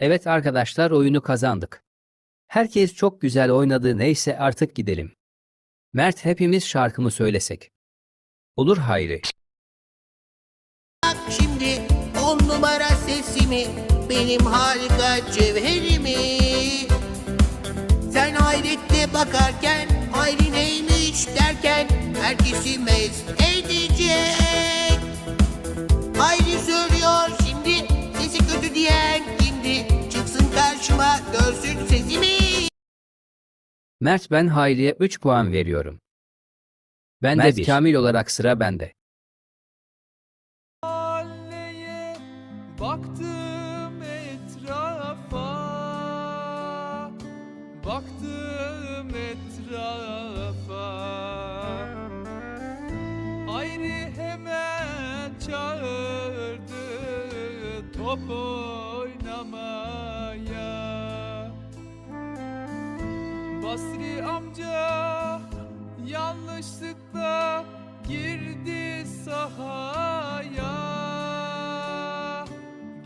Evet arkadaşlar oyunu kazandık. Herkes çok güzel oynadı neyse artık gidelim. Mert hepimiz şarkımı söylesek. Olur Hayri. Bak şimdi on numara sesimi Benim harika cevherimi Sen hayretle bakarken Hayri neymiş derken Herkesi mest edecek Hayri söylüyor şimdi Sesi kötü diyen kimdi Çıksın karşıma görsün sesimi Mert ben Hayri'ye 3 puan veriyorum. Ben Mert de bir. Kamil olarak sıra bende. Mahalleye baktım etrafa Baktım etrafa Hayri hemen çağırdı top Basri amca yanlışlıkla girdi sahaya.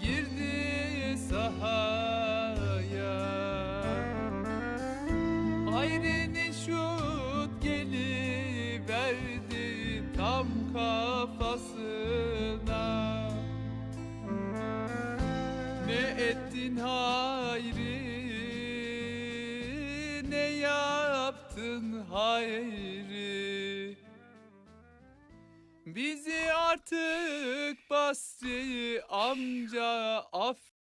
Girdi sahaya. Hayri'nin şut geliverdi tam kafasına. Ne ettin Hayri yaptın Hayri Bizi artık Basri amca affet